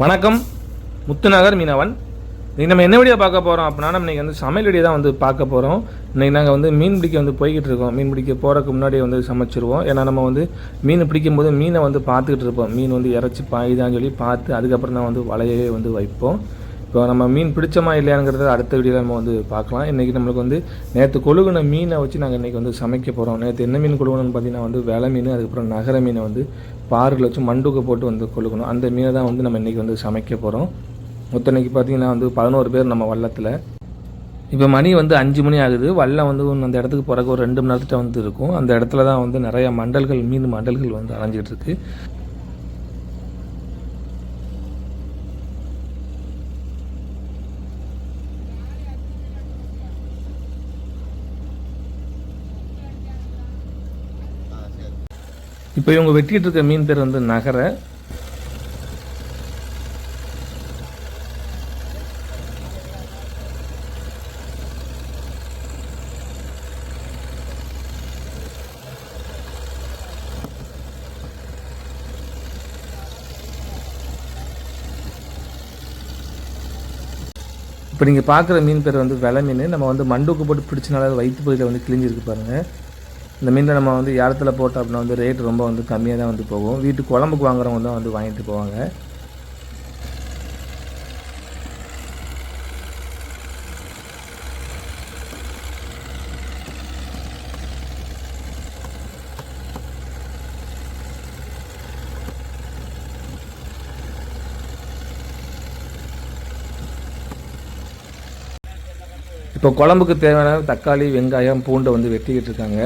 வணக்கம். முத்துநகர் மீனவன். இன்னைக்கு நம்ம என்ன வீடியோ பார்க்க போகிறோம் அப்படின்னா நம்ம இன்னைக்கு வந்து சமையல் வீடியோ தான் வந்து பார்க்க போகிறோம் இன்றைக்கி நாங்கள் வந்து மீன் பிடிக்க வந்து போய்கிட்டு இருக்கோம். மீன் பிடிக்க போகிறதுக்கு முன்னாடி வந்து சமைச்சிருவோம். ஏன்னா நம்ம வந்து மீன் பிடிக்கும்போது மீனை வந்து பார்த்துக்கிட்டு இருப்போம். மீன் வந்து இறச்சி பாயுதான்னு சொல்லி பார்த்து அதுக்கப்புறம் தான் வந்து வலையவே வந்து வைப்போம். இப்போ நம்ம மீன் பிடிச்சோமா இல்லையாங்கிறத அடுத்த வீடியோவில் நம்ம வந்து பார்க்கலாம். இன்றைக்கி நம்மளுக்கு வந்து நேற்று கொழுகுன மீனை வச்சு நாங்கள் இன்றைக்கி வந்து சமைக்க போகிறோம் நேற்று என்ன மீன் கொழுகணும்னு பார்த்தீங்கன்னா வந்து வெலை மீன் அதுக்கப்புறம் நகர மீனை வந்து பாறுகளை வச்சு மண்டுக்கு போட்டு வந்து கொழுகணும். அந்த மீனை தான் வந்து நம்ம இன்றைக்கி வந்து சமைக்க போகிறோம் மொத்தம் பார்த்தீங்கன்னா வந்து பதினோரு பேர் நம்ம வள்ளத்தில். இப்போ மணி வந்து அஞ்சு மணி ஆகுது. வல்லம் வந்து அந்த இடத்துக்கு பிறகு ஒரு ரெண்டு மணி நேரத்துட்ட வந்து இருக்கும். அந்த இடத்துல தான் வந்து நிறையா மண்டல்கள் மீன் மண்டல்கள் வந்து அலைஞ்சிட்டு இப்போ இவங்க வெட்டிட்டு இருக்க மீன் பேர் வந்து நகரை. இப்போ நீங்கள் பார்க்குற மீன் பேர் வந்து விலை மீன் நம்ம வந்து மண்டுக்கு போட்டு பிடிச்சனால வயிற்று பகுதியில் வந்து கிழிஞ்சிருக்கு பாருங்கள் இந்த மீனில் நம்ம வந்து இடத்துல போட்டோம் அப்படின்னா வந்து ரேட் ரொம்ப வந்து கம்மியாக தான் வந்து போகும். வீட்டு குழம்புக்கு வாங்குறவங்க தான் வந்து வாங்கிட்டு போவாங்க. இப்போ குழம்புக்கு தேவையான தக்காளி வெங்காயம் பூண்டை வந்து வெட்டிக்கிட்டு இருக்காங்க.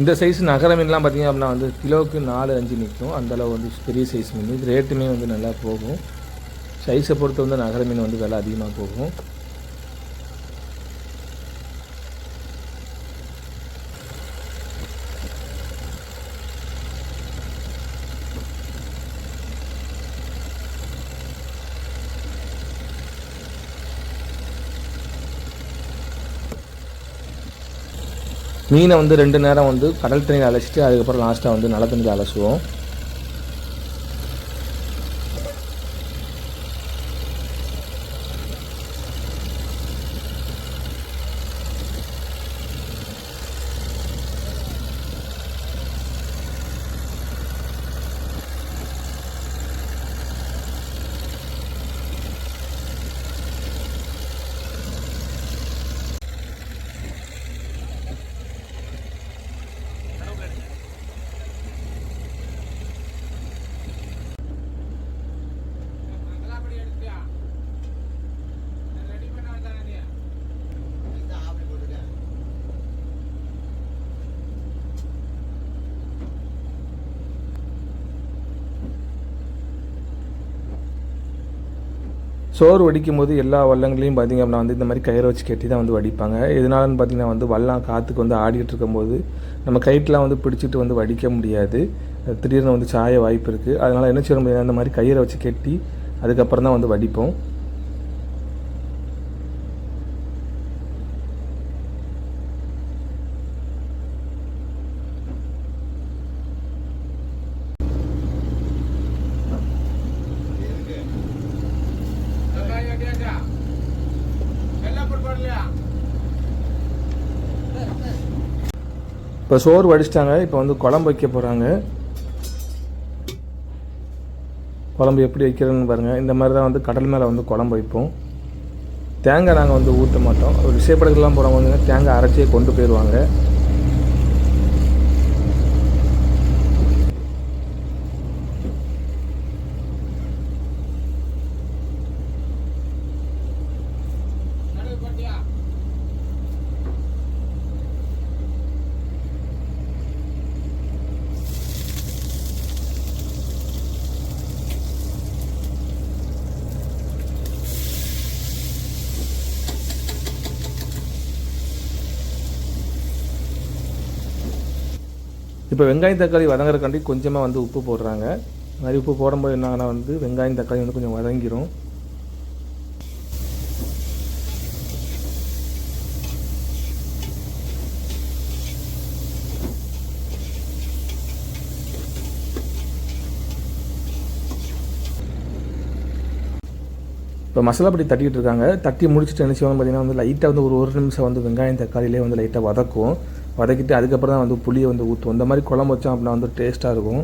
இந்த சைஸ் நகர மீன்லாம் பார்த்திங்க அப்படின்னா வந்து கிலோவுக்கு நாலு அஞ்சு நிற்கும். அந்தளவு வந்து பெரிய சைஸ் மீன். இது ரேட்டுமே வந்து நல்லா போகும். சைஸை பொறுத்து வந்து நகர மீன் வந்து விலை அதிகமாக போகும். மீனை வந்து ரெண்டு நேரம் வந்து கடல் தண்ணியில் அலசிட்டு அதுக்கப்புறம் லாஸ்ட்டாக வந்து நல்ல தண்ணியில் அலசுவோம். சோறு வடிக்கும் போது எல்லா வள்ளங்களையும் பார்த்திங்க அப்படின்னா வந்து இந்த மாதிரி கயிறை வச்சு கட்டி தான் வந்து வடிப்பாங்க. எதனாலன்னு பார்த்தீங்கன்னா வந்து வல்லம் காற்றுக்கு வந்து ஆடிக்கிட்டு இருக்கும்போது நம்ம கயிற்றுலாம் வந்து பிடிச்சிட்டு வந்து வடிக்க முடியாது. திடீர்னு வந்து சாய வாய்ப்பு இருக்குது அதனால் என்ன செய்ய முடியாது அந்த மாதிரி கயிறை வச்சு கட்டி அதுக்கப்புறம் தான் வந்து வடிப்போம். இப்போ சோறு வடிச்சிட்டாங்க. இப்போ வந்து குழம்பு வைக்க போகிறாங்க குழம்பு எப்படி வைக்கிறதுன்னு பாருங்கள் இந்த மாதிரி தான் வந்து கடல் மேலே வந்து குழம்பு வைப்போம். தேங்காய் நாங்கள் வந்து ஊற்ற மாட்டோம். ஒரு விஷயப்படத்துலாம் போகிறவங்க வந்து தேங்காய் அரைச்சியே கொண்டு போயிடுவாங்க. இப்போ வெங்காயம் தக்காளி வதங்குறக்காண்டி கொஞ்சமாக வந்து உப்பு போடுறாங்க. மாதிரி உப்பு போடும்போது என்னன்னா வந்து வெங்காயம் தக்காளி வந்து கொஞ்சம் வதங்கிரும். இப்போ மசாலா பொடி தட்டிக்கிட்டு இருக்காங்க. தட்டி முடிச்சுட்டு என்ன செய்வாங்க பார்த்தீங்கன்னா வந்து லைட்டாக வந்து ஒரு ஒரு நிமிஷம் வந்து வெங்காயம் தக்காளியிலே வந்து லைட்டாக வதக்கும். வதக்கிட்டு அதுக்கப்புறம் தான் வந்து புளியை வந்து ஊற்றும் இந்த மாதிரி குழம்பு வச்சோம் அப்படின்னா வந்து டேஸ்ட்டாக இருக்கும்.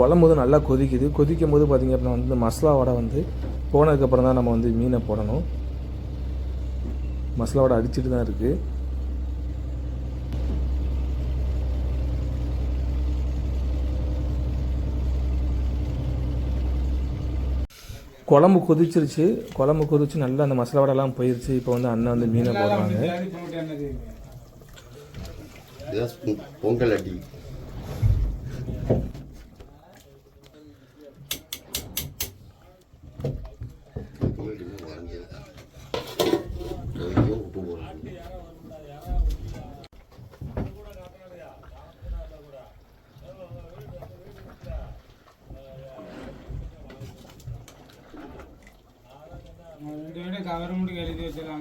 குழம்பு வந்து நல்லா கொதிக்குது. கொதிக்கும் போது பார்த்திங்க அப்படின்னா வந்து இந்த மசாலா வடை வந்து போனதுக்கப்புறம் தான் நம்ம வந்து மீனை போடணும். மசாலா வடை அடிச்சிட்டு தான் இருக்குது குழம்பு கொதிச்சிருச்சு. குழம்பு கொதிச்சு நல்லா அந்த மசாலா வடைலாம் போயிருச்சு. இப்போ வந்து அண்ணன் வந்து மீனை போடுறாங்க. பொங்கல் அடி. Geceler.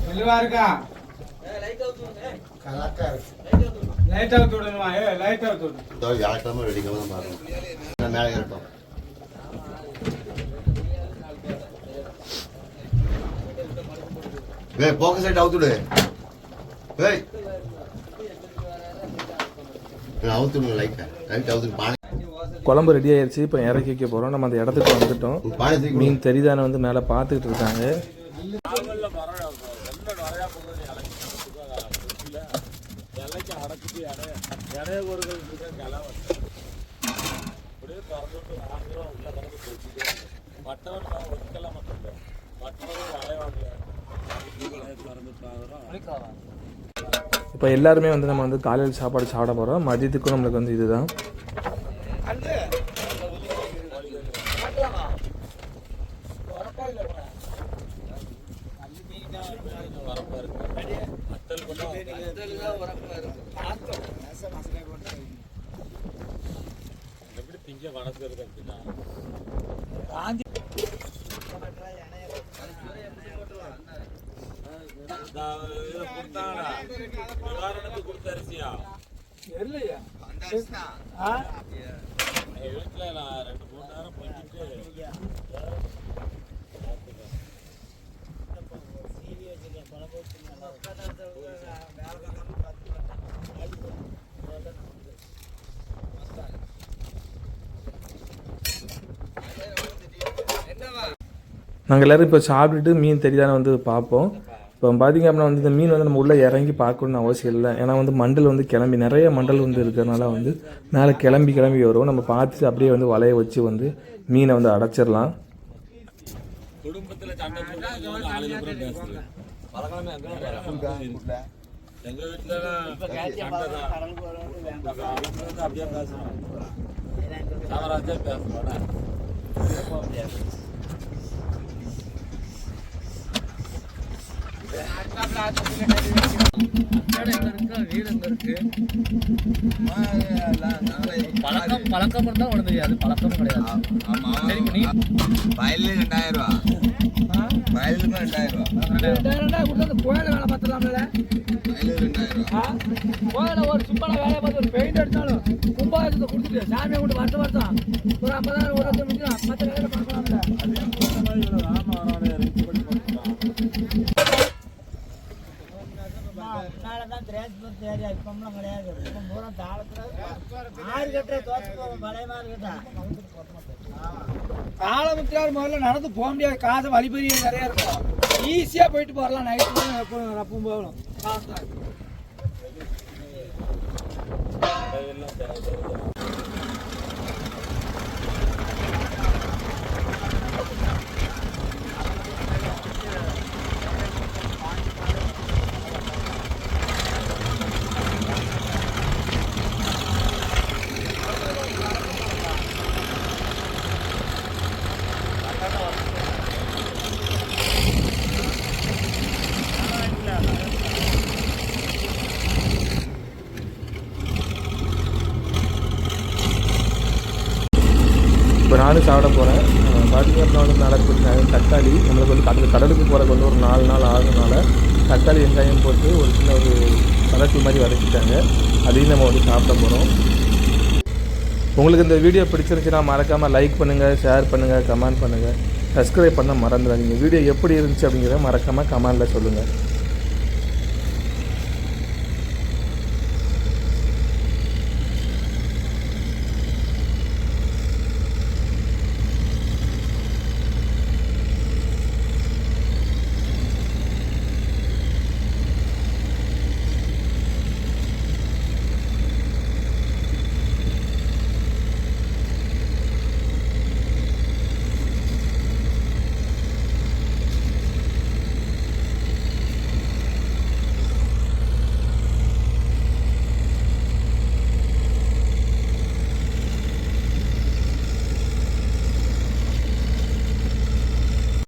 தெளிவா இருக்கா? லைட் அவுட் விடணுமா ஏ லைட் அவுட் விடு இதோ நான் மேலே ஏய் போக்கஸ் லைட் அவுத்துடு ஏய். லைட் அவுத்துடு பானை. குழம்பு ரெடி ஆயிருச்சு இப்போ இறக்கி வைக்க போகிறோம் நம்ம அந்த இடத்துக்கு வந்துட்டோம். மீன் தெரிதானே வந்து மேலே பார்த்துக்கிட்டு இருக்காங்க. இப்போ எல்லாருமே வந்து நம்ம வந்து காலையில் சாப்பாடு சாப்பிட போகிறோம் மதியத்துக்கும் நம்மளுக்கு வந்து இதுதான். మంచిగా వనసలు కలిపిన గాంధీ உதாரணத்துக்கு கொடுத்த அரிசியா? தெரியலையா. எங்கள் நான் ரெண்டு மூணு நேரம் போயிட்டு சீரியஸ் வேலை நாங்கள் எல்லோரும் இப்போ சாப்பிட்டுட்டு மீன் தெரியுதானு வந்து பார்ப்போம். இப்போ பார்த்தீங்க அப்படின்னா வந்து இந்த மீன் வந்து நம்ம உள்ளே இறங்கி பார்க்கணும்னு அவசியம் இல்லை. ஏன்னா வந்து மண்டல் வந்து கிளம்பி நிறைய மண்டல் வந்து இருக்கிறனால வந்து மேலே கிளம்பி கிளம்பி வரும். நம்ம பார்த்துட்டு அப்படியே வந்து வலைய வச்சு வந்து மீனை வந்து அடைச்சிடலாம். எங்க வீட்டுல அப்படியே பேசுறோம் காமராஜே பேசுறோம் பழக்கம் பழக்கம் இருந்தா ஒண்ணு தெரியாது. பழக்கம் கிடையாது. சரி இப்ப நீ வயலில் ரெண்டாயிரம் ரூபா வயலுக்கு ரெண்டாயிரம் ரூபா கோயில வேலை பார்த்துலாம்ல வயலில் ரெண்டாயிரம் ரூபா கோயில ஒரு சும்மா வேலை பார்த்து ஒரு பெயிண்ட் அடித்தாலும் கும்பாயத்தை கொடுத்துட்டு சாமியை கொண்டு வருஷம் வருஷம் ஒரு ஐம்பதாயிரம் ஒரு லட்சம் மற்ற வேலை பார்க்கலாம்ல முன்னாலதான் ஏரியா இப்பம்லாம் கிடையாது. இப்போ பூரா தாளத்துல ஆறு கட்டுற தோச்சு போவோம் பழைய மாதிரி கேட்டா முதல்ல நடந்து போக முடியாது. காசு வழிபறி நிறையா இருக்கும். ஈஸியாக போயிட்டு போகலாம் நைட்டு ரப்பும் போகணும் காசு நானும் சாப்பிட போகிறேன் பார்த்தீங்க அப்படின்னா வந்து தக்காளி நம்மளுக்கு வந்து கடல் கடலுக்கு போகிறக்கு வந்து ஒரு நாலு நாள் ஆகுனால தக்காளி வெங்காயம் போட்டு ஒரு சின்ன ஒரு வதக்கி மாதிரி வதக்கிட்டாங்க. அதையும் நம்ம வந்து சாப்பிட போகிறோம் உங்களுக்கு இந்த வீடியோ பிடிச்சிருந்துச்சுன்னா மறக்காமல் லைக் பண்ணுங்கள் ஷேர் பண்ணுங்கள் கமெண்ட் பண்ணுங்கள் சப்ஸ்கிரைப் பண்ண மறந்துடாதீங்க. வீடியோ எப்படி இருந்துச்சு அப்படிங்கிறத மறக்காமல் கமெண்டில் சொல்லுங்கள்